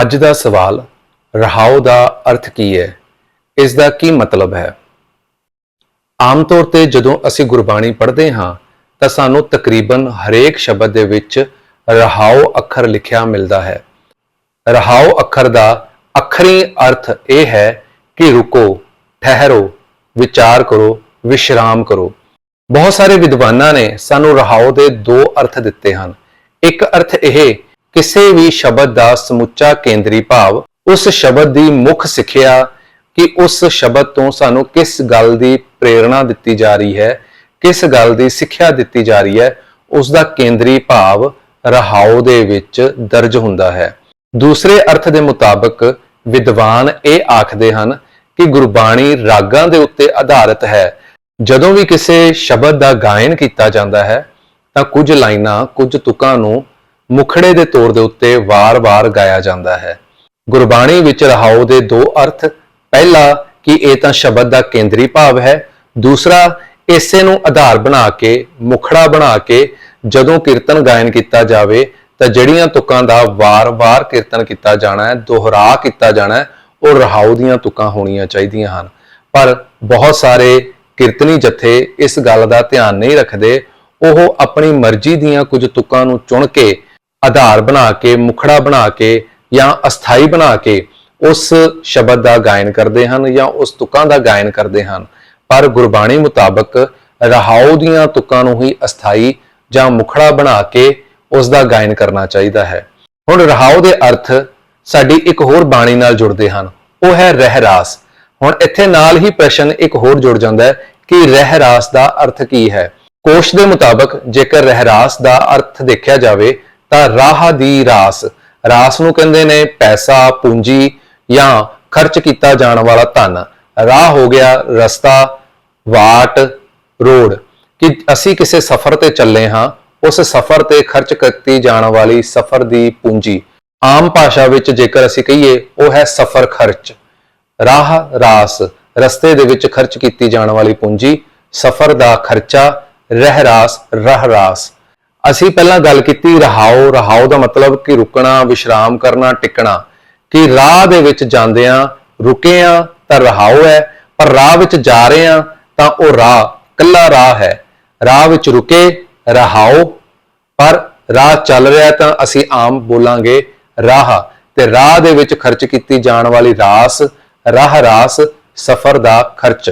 ਅੱਜ ਦਾ ਸਵਾਲ ਰਹਾਉ ਦਾ ਅਰਥ ਕੀ ਹੈ? ਇਸ ਦਾ ਕੀ ਮਤਲਬ ਹੈ? ਆਮ ਤੌਰ ਤੇ ਜਦੋਂ ਅਸੀਂ ਗੁਰਬਾਣੀ ਪੜ੍ਹਦੇ ਹਾਂ, ਤਾਂ ਸਾਨੂੰ ਤਕਰੀਬਨ ਹਰੇਕ ਸ਼ਬਦ ਦੇ ਵਿੱਚ ਰਹਾਉ ਅੱਖਰ ਲਿਖਿਆ ਮਿਲਦਾ ਹੈ। ਰਹਾਉ ਅੱਖਰ ਦਾ ਅੱਖਰੀ ਅਰਥ ਇਹ ਹੈ ਕਿ ਰੁਕੋ, ਠਹਿਰੋ, ਵਿਚਾਰ ਕਰੋ, ਵਿਸ਼ਰਾਮ ਕਰੋ। ਬਹੁਤ ਸਾਰੇ ਵਿਦਵਾਨਾਂ ਨੇ ਸਾਨੂੰ ਰਹਾਉ ਦੇ ਦੋ ਅਰਥ ਦਿੱਤੇ ਹਨ। ਇੱਕ ਅਰਥ ਇਹ ਕਿਸੇ ਵੀ ਸ਼ਬਦ ਦਾ ਸਮੁੱਚਾ ਕੇਂਦਰੀ ਭਾਵ ਉਸ ਸ਼ਬਦ ਦੀ ਮੁੱਖ ਸਿੱਖਿਆ ਕਿ ਉਸ ਸ਼ਬਦ ਤੋਂ ਸਾਨੂੰ ਕਿਸ ਗੱਲ ਦੀ ਪ੍ਰੇਰਣਾ ਦਿੱਤੀ ਜਾ ਰਹੀ ਹੈ, ਕਿਸ ਗੱਲ ਦੀ ਸਿੱਖਿਆ ਦਿੱਤੀ ਜਾ ਰਹੀ ਹੈ, ਉਸ ਦਾ ਕੇਂਦਰੀ ਭਾਵ ਰਹਾਉ ਦੇ ਵਿੱਚ ਦਰਜ ਹੁੰਦਾ ਹੈ। ਦੂਸਰੇ ਅਰਥ ਦੇ ਮੁਤਾਬਕ ਵਿਦਵਾਨ ਇਹ ਆਖਦੇ ਹਨ ਕਿ ਗੁਰਬਾਣੀ ਰਾਗਾਂ ਦੇ ਉੱਤੇ ਆਧਾਰਿਤ ਹੈ। ਜਦੋਂ ਵੀ ਕਿਸੇ ਸ਼ਬਦ ਦਾ ਗਾਇਨ ਕੀਤਾ ਜਾਂਦਾ ਹੈ, ਤਾਂ ਕੁਝ ਲਾਈਨਾਂ, ਕੁਝ ਤੁਕਾਂ ਨੂੰ ਮੁਖੜੇ ਦੇ ਤੌਰ ਦੇ ਉੱਤੇ ਵਾਰ-ਵਾਰ ਗਾਇਆ ਜਾਂਦਾ ਹੈ। ਗੁਰਬਾਣੀ ਵਿੱਚ ਰਹਾਉ ਦੇ ਦੋ ਅਰਥ। ਪਹਿਲਾ, ਕਿ ਇਹ ਤਾਂ ਸ਼ਬਦ ਦਾ ਕੇਂਦਰੀ ਭਾਵ ਹੈ। ਦੂਸਰਾ, ਇਸੇ ਨੂੰ ਆਧਾਰ ਬਣਾ ਕੇ, ਮੁਖੜਾ ਬਣਾ ਕੇ ਜਦੋਂ ਕੀਰਤਨ ਗਾਇਨ ਕੀਤਾ ਜਾਵੇ, ਤਾਂ ਜਿਹੜੀਆਂ ਤੁਕਾਂ ਦਾ ਵਾਰ-ਵਾਰ ਕੀਰਤਨ ਕੀਤਾ ਜਾਣਾ ਹੈ, ਦੁਹਰਾ ਕੀਤਾ ਜਾਣਾ ਹੈ, ਉਹ ਰਹਾਉ ਦੀਆਂ ਤੁਕਾਂ ਹੋਣੀਆਂ ਚਾਹੀਦੀਆਂ ਹਨ। ਪਰ ਬਹੁਤ ਸਾਰੇ ਕੀਰਤਨੀ ਜਥੇ ਇਸ ਗੱਲ ਦਾ ਧਿਆਨ ਨਹੀਂ ਰੱਖਦੇ। ਉਹ ਆਪਣੀ ਮਰਜ਼ੀ ਦੀਆਂ ਕੁਝ ਤੁਕਾਂ ਨੂੰ ਚੁਣ ਕੇ ਆਧਾਰ ਬਣਾ ਕੇ, ਮੁਖੜਾ ਬਣਾ ਕੇ ਜਾਂ ਅਸਥਾਈ ਬਣਾ ਕੇ ਉਸ ਸ਼ਬਦ ਦਾ ਗਾਇਨ ਕਰਦੇ ਹਨ ਜਾਂ ਉਸ ਤੁਕਾਂ ਦਾ ਗਾਇਨ ਕਰਦੇ ਹਨ। ਪਰ ਗੁਰਬਾਣੀ ਮੁਤਾਬਕ ਰਹਾਉ ਦੀਆਂ ਤੁਕਾਂ ਨੂੰ ਹੀ ਅਸਥਾਈ ਜਾਂ ਮੁਖੜਾ ਬਣਾ ਕੇ ਉਸ ਦਾ ਗਾਇਨ ਕਰਨਾ ਚਾਹੀਦਾ ਹੈ। ਹੁਣ ਰਹਾਉ ਦੇ ਅਰਥ ਸਾਡੀ ਇੱਕ ਹੋਰ ਬਾਣੀ ਨਾਲ ਜੁੜਦੇ ਹਨ। ਉਹ ਹੈ ਰਹਿਰਾਸ। ਹੁਣ ਇੱਥੇ ਨਾਲ ਹੀ ਪ੍ਰਸ਼ਨ ਇੱਕ ਹੋਰ ਜੁੜ ਜਾਂਦਾ ਹੈ ਕਿ ਰਹਿਰਾਸ ਦਾ ਅਰਥ ਕੀ ਹੈ? ਕੋਸ਼ ਦੇ ਮੁਤਾਬਕ ਜੇਕਰ ਰਹਿਰਾਸ ਦਾ ਅਰਥ ਦੇਖਿਆ ਜਾਵੇ ਤਾਂ ਰਾਹ ਦੀ ਰਾਸ। ਰਾਸ ਨੂੰ ਕਹਿੰਦੇ ਨੇ ਪੈਸਾ, ਪੂੰਜੀ ਜਾਂ ਖਰਚ ਕੀਤਾ ਜਾਣ ਵਾਲਾ ਧਨ। ਰਾਹ ਹੋ ਗਿਆ ਰਸਤਾ, ਵਾਟ, ਰੋਡ। ਕਿ ਅਸੀਂ ਕਿਸੇ ਸਫ਼ਰ ਤੇ ਚੱਲੇ ਹਾਂ, ਉਸ ਸਫ਼ਰ ਤੇ ਖਰਚ ਕੀਤੀ ਜਾਣ ਵਾਲੀ ਸਫ਼ਰ ਦੀ ਪੂੰਜੀ। ਆਮ ਭਾਸ਼ਾ ਵਿੱਚ ਜੇਕਰ ਅਸੀਂ ਕਹੀਏ, ਉਹ ਹੈ ਸਫ਼ਰ ਖਰਚ। ਰਾਹ, ਰਾਸ, ਰਸਤੇ ਦੇ ਵਿੱਚ ਖਰਚ ਕੀਤੀ ਜਾਣ ਵਾਲੀ ਪੂੰਜੀ, ਸਫ਼ਰ ਦਾ ਖਰਚਾ ਰਹਿ ਰਾਸ ਰਹ ਰਾਸ। ਅਸੀਂ ਪਹਿਲਾਂ ਗੱਲ ਕੀਤੀ ਰਹਾਉ ਰਹਾਉ ਦਾ ਮਤਲਬ ਕਿ ਰੁਕਣਾ, ਵਿਸ਼ਰਾਮ ਕਰਨਾ, ਟਿਕਣਾ। ਕਿ ਰਾਹ ਦੇ ਵਿੱਚ ਜਾਂਦਿਆਂ ਰੁਕੇ ਆ ਤਾਂ ਰਹਾਉ ਹੈ, ਪਰ ਰਾਹ ਵਿੱਚ ਜਾ ਰਹੇ ਆ ਤਾਂ ਉਹ ਰਾਹ ਕੱਲਾ ਰਾਹ ਹੈ। ਰਾਹ ਵਿੱਚ ਰੁਕੇ ਰਹਾਉ ਪਰ ਰਾਹ ਚੱਲ ਰਿਹਾ ਤਾਂ ਅਸੀਂ ਆਮ ਬੋਲਾਂਗੇ ਰਾਹ। ਤੇ ਰਾਹ ਦੇ ਵਿੱਚ ਖਰਚ ਕੀਤੀ ਜਾਣ ਵਾਲੀ ਰਾਸ, ਰਾਹ ਰਾਸ, ਸਫ਼ਰ ਦਾ ਖਰਚ।